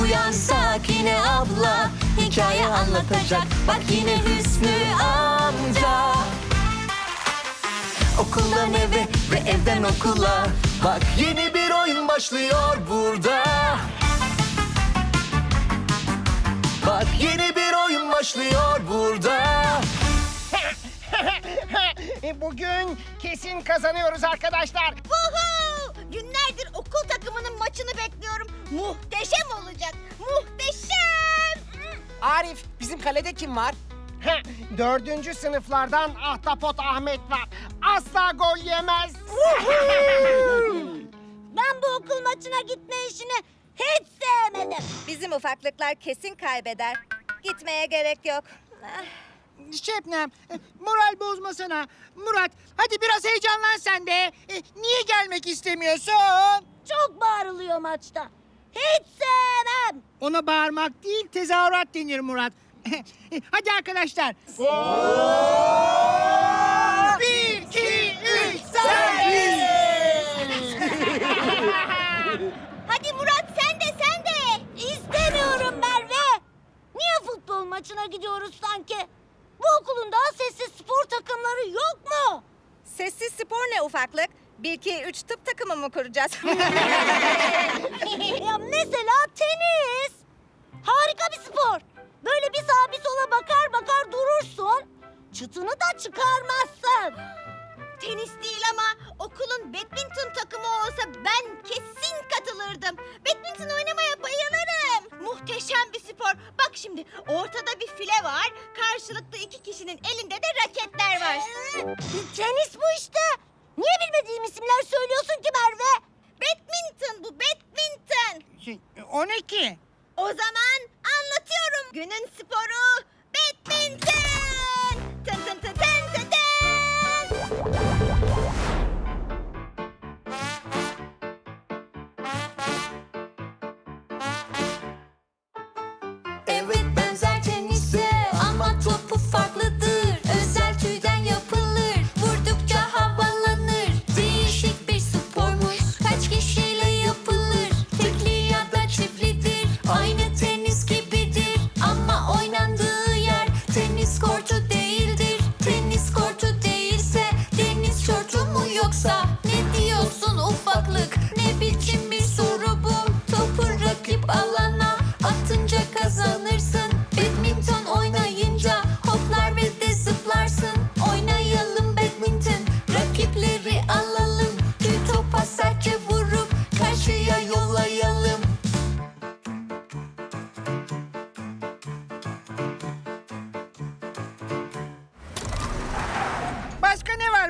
Uyansak yine abla Hikaye anlatacak Bak yine Hüsnü amca Okuldan eve ve evden okula Bak yeni bir oyun başlıyor burada Bak yeni bir oyun başlıyor burada E, Bugün kesin kazanıyoruz arkadaşlar. Woohoo! Günlerdir okul takımının maçını bekliyorum. Muhteşem olacak. Arif, bizim kalede kim var? Heh, Dördüncü sınıflardan Ahtapot Ahmet var. Asla gol yemez. Ben bu okul maçına gitme işini hiç sevmedim. Bizim ufaklıklar kesin kaybeder. Gitmeye gerek yok. Ah, Şebnem, e, moral bozmasana. Murat, hadi biraz heyecanlan sen de. E, Niye gelmek istemiyorsun? Çok bağırılıyor maçta. Hiç sevmem. Ona bağırmak değil, tezahürat denir Murat. Hadi arkadaşlar. Bir, iki, üç, Hadi Murat sen de sen de. İstemiyorum Merve. Niye futbol maçına gidiyoruz sanki? Bu okulun daha sessiz spor takımları yok mu? Sessiz spor ne ufaklık? 1 2 3 tıp takımı mı kuracağız? ya mesela tenis. Harika bir spor. Böyle bir sağa bir sola bakar bakar durursun. Çıtını da çıkarmazsın. Tenis değil ama okulun badminton takımı olsa ben kesin katılırdım. Badminton oynamaya bayılırım. Muhteşem bir spor. Bak şimdi ortada bir file var. Karşılıklı iki kişinin elinde de raketler var. tenis bu işte. Niye bilmediğim isimler söylüyorsun ki Merve? Badminton bu badminton. Şey, o ne ki? O zaman anlatıyorum. Günün sporu badminton.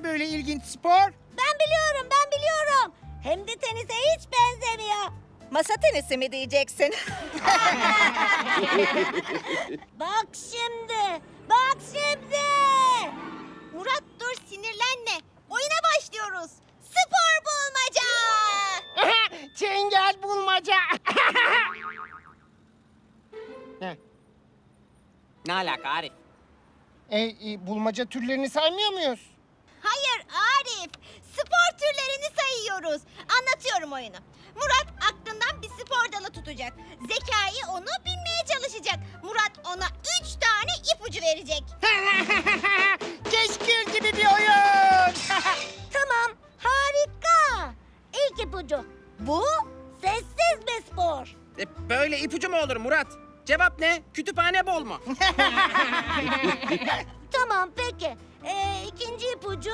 Var böyle ilginç spor? Ben biliyorum ben biliyorum. Hem de tenise hiç benzemiyor. Masa tenisi mi diyeceksin? Bak şimdi. Bak şimdi. Murat dur sinirlenme. Oyuna başlıyoruz. Spor bulmaca. Çengel bulmaca. Heh, Ne alaka Arif? e, e, bulmaca türlerini saymıyor muyuz? Hayır Arif. Spor türlerini sayıyoruz. Anlatıyorum oyunu. Murat aklından bir spor dalı tutacak. Zekai onu bilmeye çalışacak. Murat ona üç tane ipucu verecek. Keşkül gibi bir oyun. Tamam, harika. İlk ipucu. Bu sessiz bir spor. E, böyle ipucu mu olur Murat? Cevap ne? Kütüphane bol mu? Tamam, peki. Ee, ikinci ipucu...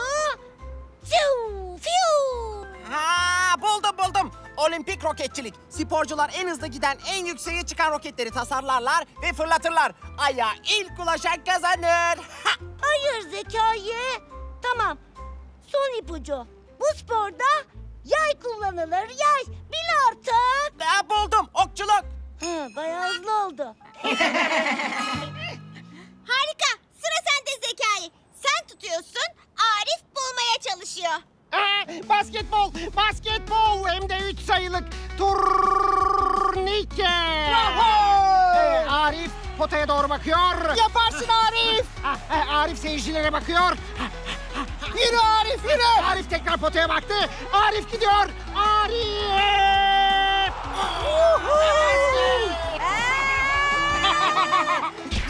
Fiu, fiu. Ha buldum buldum. Olimpik roketçilik. Sporcular en hızlı giden, en yükseğe çıkan roketleri tasarlarlar ve fırlatırlar. Aya ilk ulaşan kazanır. Ha! Hayır Zekai. Tamam, son ipucu. Bu sporda yay kullanılır, yay. Bil artık. Ha, buldum okçuluk. Hı, bayağı hızlı oldu. basketbol, basketbol hem de üç sayılık turnike. Ee, Arif potaya doğru bakıyor. Yaparsın Arif. Ah, ah, Arif seyircilere bakıyor. Yürü Arif yürü. Arif tekrar potaya baktı. Arif gidiyor. Arif!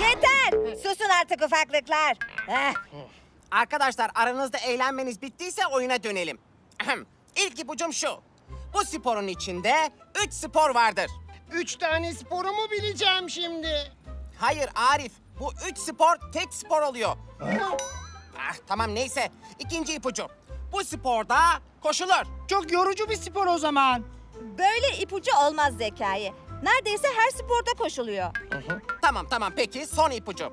Yeter! Susun artık ufaklıklar. Eh, Arkadaşlar aranızda eğlenmeniz bittiyse oyuna dönelim. Ahem. İlk ipucum şu. Bu sporun içinde üç spor vardır. Üç tane sporu mu bileceğim şimdi? Hayır Arif, bu üç spor tek spor oluyor. ah, tamam neyse. İkinci ipucu. Bu sporda koşulur. Çok yorucu bir spor o zaman. Böyle ipucu olmaz zekayı. Neredeyse her sporda koşuluyor. Tamam tamam peki son ipucu.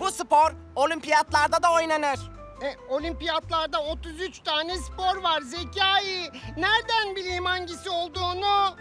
Bu spor olimpiyatlarda da oynanır. E, olimpiyatlarda 33 tane spor var Zekai. Nereden bileyim hangisi olduğunu?